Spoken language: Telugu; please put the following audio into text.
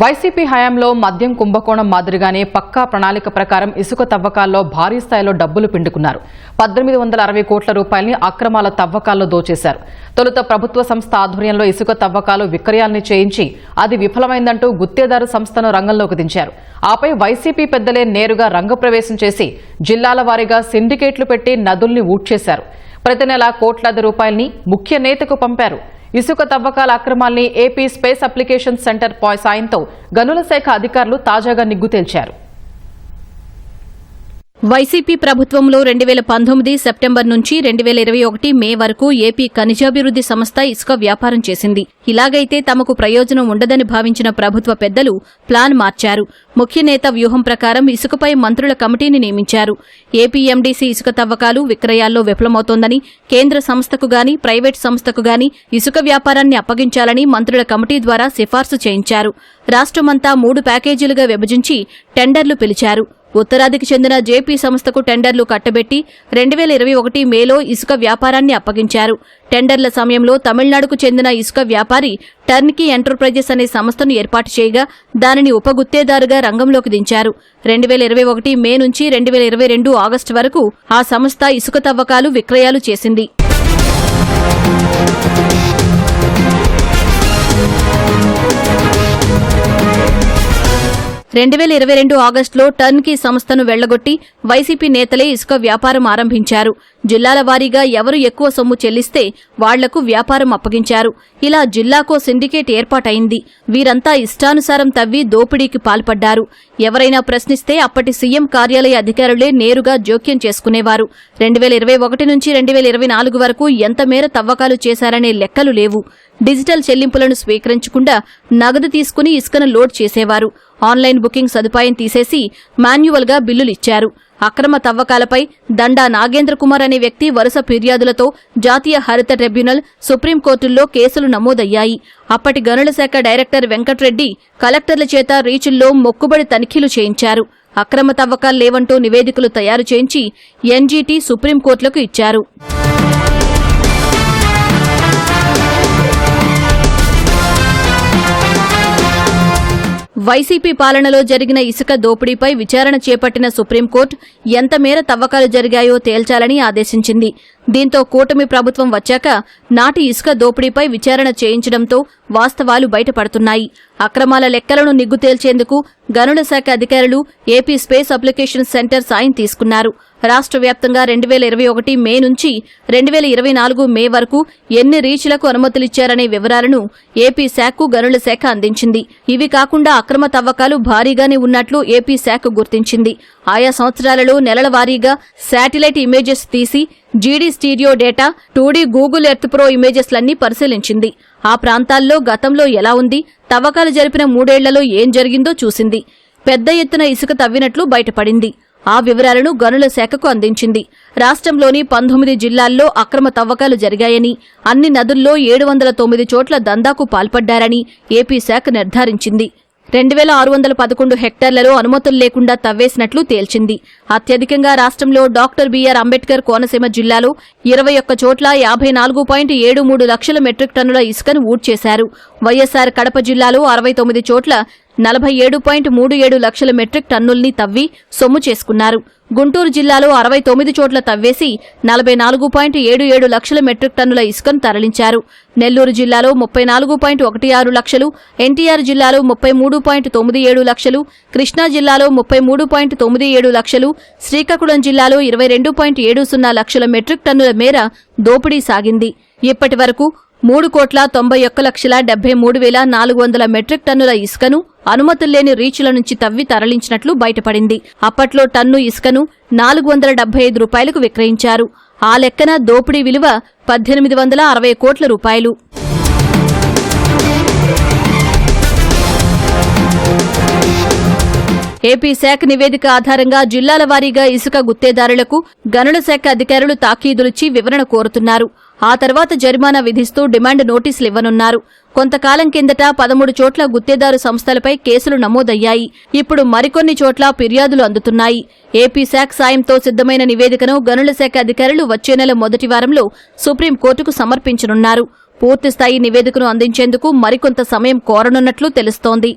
వైసీపీ హయాంలో మద్యం కుంభకోణం మాదిరిగానే పక్కా ప్రణాళిక ప్రకారం ఇసుక తవ్వకాల్లో భారీ స్థాయిలో డబ్బులు పిండుకున్నారు. పద్దెనిమిది వందల అరవై కోట్ల రూపాయల్ని అక్రమాల తవ్వకాల్లో దోచేశారు. తొలుత ప్రభుత్వ సంస్థ ఆధ్వర్యంలో ఇసుక తవ్వకాలు విక్రయాల్ని చేయించి అది విఫలమైందంటూ గుత్తేదారు సంస్థను రంగంలోకి దించారు. ఆపై వైసీపీ పెద్దలే నేరుగా రంగప్రవేశం చేసి జిల్లాల వారీగా సిండికేట్లు పెట్టి నదుల్ని ఊడ్చేశారు. ప్రతి నెల కోట్లాది రూపాయల్ని ముఖ్య నేతకు పంపారు. ఇసుక తవ్వకాల అక్రమాల్ని ఏపీ స్పేస్ అప్లికేషన్ సెంటర్ పాయ్ సాయంతో గనుల శాఖ అధికారులు తాజాగా నిగ్గు తేల్చారు. వైసీపీ ప్రభుత్వంలో రెండు వేల పంతొమ్మిది సెప్టెంబర్ నుంచి రెండు వేల ఇరవై ఒకటి మే వరకు ఏపీ ఖనిజాభివృద్ది సంస్థ ఇసుక వ్యాపారం చేసింది. ఇలాగైతే తమకు ప్రయోజనం ఉండదని భావించిన ప్రభుత్వ పెద్దలు ప్లాన్ మార్చారు. ముఖ్య నేత వ్యూహం ప్రకారం ఇసుకపై మంత్రుల కమిటీని నియమించారు. ఏపీఎండీసీ ఇసుక తవ్వకాలు విక్రయాల్లో విఫలమవుతోందని కేంద్ర సంస్థకు గాని ప్రైవేట్ సంస్థకు గాని ఇసుక వ్యాపారాన్ని అప్పగించాలని మంత్రుల కమిటీ ద్వారా సిఫార్సు చేయించారు. రాష్ట్రమంతా మూడు ప్యాకేజీలుగా విభజించి టెండర్లు పిలిచారు. ఉత్తరాదికి చెందిన జేపీ సంస్థకు టెండర్లు కట్టబెట్టి రెండు వేల ఇరవై ఒకటి మేలో ఇసుక వ్యాపారాన్ని అప్పగించారు. టెండర్ల సమయంలో తమిళనాడుకు చెందిన ఇసుక వ్యాపారి టర్న్కీ ఎంటర్ప్రైజెస్ అనే సంస్థను ఏర్పాటు చేయగా దానిని ఉపగుత్తేదారుగా రంగంలోకి దించారు. రెండు వేల ఇరవై ఒకటి మే నుంచి రెండు వేల ఇరవై రెండు ఆగస్టు వరకు ఆ సంస్థ ఇసుక తవ్వకాలు విక్రయాలు చేసింది. రెండు వేల ఇరవై రెండు ఆగస్టులో టర్న్కీ సంస్థను వెళ్ళగొట్టి వైసీపీ నేతలే ఇసుక వ్యాపారం ఆరంభించారు. జిల్లాల వారీగా ఎవరు ఎక్కువ సొమ్ము చెల్లిస్తే వాళ్ళకు వ్యాపారం అప్పగించారు. ఇలా జిల్లాకో సిండికేట్ ఏర్పాటైంది. వీరంతా ఇష్టానుసారం తవ్వి దోపిడీకి పాల్పడ్డారు. ఎవరైనా ప్రశ్నిస్తే అప్పటి సీఎం కార్యాలయ అధికారులే నేరుగా జోక్యం చేసుకునేవారు. రెండు వేల ఇరవై ఒకటి నుంచి రెండు వేల ఇరవై నాలుగు వరకు ఎంత మేర తవ్వకాలు చేశారనే లెక్కలు లేవు. డిజిటల్ చెల్లింపులను స్వీకరించకుండా నగదు తీసుకుని ఇసుకను లోడ్ చేసేవారు. ఆన్లైన్ బుకింగ్ సదుపాయం తీసేసి మాన్యువల్గా బిల్లులిచ్చారు. అక్రమ తవ్వకాలపై దండా నాగేంద్ర కుమార్ అనే వ్యక్తి వరుస ఫిర్యాదులతో జాతీయ హరిత ట్రిబ్యునల్ సుప్రీంకోర్టుల్లో కేసులు నమోదయ్యాయి. అప్పటి గనుల శాఖ డైరెక్టర్ వెంకట్రెడ్డి కలెక్టర్ల చేత రీచుల్లో మొక్కుబడి తనిఖీలు చేయించారు. అక్రమ తవ్వకాలు లేవంటూ నివేదికలు తయారు చేయించి ఎన్జీటీ సుప్రీంకోర్టులకు ఇచ్చారు. వైసీపీ పాలనలో జరిగిన ఇసుక దోపిడీపై విచారణ చేపట్టిన సుప్రీంకోర్టు ఎంత మేర తవ్వకాలు జరిగాయో తేల్చాలని ఆదేశించింది. దీంతో కూటమి ప్రభుత్వం వచ్చాక నాటి ఇసుక దోపిడీపై విచారణ చేయించడంతో వాస్తవాలు బయటపడుతున్నాయి. అక్రమాల లెక్కలను నిగ్గు తేల్చేందుకు గనుల శాఖ అధికారులు ఏపీ స్పేస్ అప్లికేషన్ సెంటర్ సాయం తీసుకున్నారు. రాష్ట్ర వ్యాప్తంగా రెండు వేల ఇరవై ఒకటి మే నుంచి రెండు వేల ఇరవై నాలుగు మే వరకు ఎన్ని రీచ్లకు అనుమతులిచ్చారనే వివరాలను ఏపీ శాఖకు గనుల శాఖ అందించింది. ఇవి కాకుండా అక్రమ తవ్వకాలు భారీగానే ఉన్నట్లు ఏపీ శాఖ గుర్తించింది. ఆయా సంవత్సరాలలో నెలల వారీగా శాటిలైట్ ఇమేజెస్ తీసి G D studio data two D Google Earth Pro ఇమేజెస్లన్నీ పరిశీలించింది. ఆ ప్రాంతాల్లో గతంలో ఎలా ఉంది తవ్వకాలు జరిపిన మూడేళ్ళలో ఏం జరిగిందో చూసింది. పెద్ద ఎత్తున ఇసుక తవ్వినట్లు బయటపడింది. ఆ వివరాలను గనుల శాఖకు అందించింది. రాష్ట్రంలోని పంతొమ్మిది జిల్లాల్లో అక్రమ తవ్వకాలు జరిగాయని అన్ని నదుల్లో ఏడు వందల తొమ్మిది చోట్ల దందాకు పాల్పడ్డారని ఏపీ శాఖ నిర్ధారించింది. రెండు వేల ఆరు వందల పదకొండు హెక్టార్లలో అనుమతులు లేకుండా తవ్వేసినట్లు తేల్చింది. అత్యధికంగా రాష్ట్రంలో డాక్టర్ బీఆర్ అంబేద్కర్ కోనసీమ జిల్లాలో ఇరవై ఒక్క చోట్ల యాభై నాలుగు పాయింట్ ఏడు మూడు లక్షల మెట్రిక్ టన్నుల ఇసుకను ఊడ్చేశారు. వైఎస్సార్ కడప జిల్లాలో అరవై తొమ్మిది చోట్ల నలభై ఏడు పాయింట్ మూడు ఏడు లక్షల మెట్రిక్ టన్నుల్ని తవ్వి సొమ్ము చేసుకున్నారు. గుంటూరు జిల్లాలో అరవై తొమ్మిది చోట్ల తవ్వేసి నలభై నాలుగు పాయింట్ ఏడు ఏడు లక్షల మెట్రిక్ టన్నుల ఇసుకను తరలించారు. నెల్లూరు జిల్లాలో ముప్పై నాలుగు పాయింట్ ఒకటి ఆరు లక్షలు ఎన్టీఆర్ జిల్లాలో ముప్పై మూడు పాయింట్ తొమ్మిది ఏడు లక్షలు కృష్ణా జిల్లాలో ముప్పై మూడు పాయింట్ తొమ్మిది ఏడు లక్షలు శ్రీకాకుళం జిల్లాలో ఇరవై రెండు పాయింట్ ఏడు సున్నా లక్షల మెట్రిక్ టన్నుల మేర దోపిడీ సాగింది. ఇప్పటి వరకు మూడు కోట్ల తొంభై ఒక్క లక్షల డెబ్బై మూడు వేల నాలుగు వందల మెట్రిక్ టన్నుల ఇసుకను అనుమతులు లేని రీచ్ల నుంచి తవ్వి తరలించినట్లు బయటపడింది. అప్పట్లో టన్ను ఇసుకను నాలుగు వందల డెబ్బై ఐదు రూపాయలకు విక్రయించారు. ఆ లెక్కన దోపిడీ విలువ పద్దెనిమిది వందల అరవై కోట్ల రూపాయలు. ఏపీ శాఖ నివేదిక ఆధారంగా జిల్లాల వారీగా ఇసుక గుత్తేదారులకు గనుల శాఖ అధికారులు తాకీదులిచ్చి వివరణ కోరుతున్నారు. ఆ తర్వాత జరిమానా విధిస్తూ డిమాండ్ నోటీసులు ఇవ్వనున్నారు. కొంతకాలం కిందట పదమూడు చోట్ల గుత్తేదారు సంస్థలపై కేసులు నమోదయ్యాయి. ఇప్పుడు మరికొన్ని చోట్ల ఫిర్యాదులు అందుతున్నాయి. ఏపీ శాఖ సాయంతో సిద్ధమైన నివేదికను గనుల శాఖ అధికారులు వచ్చే నెల మొదటి వారంలో సుప్రీంకోర్టుకు సమర్పించనున్నారు. పూర్తిస్థాయి నివేదికను అందించేందుకు మరికొంత సమయం కోరనున్నట్లు తెలుస్తోంది.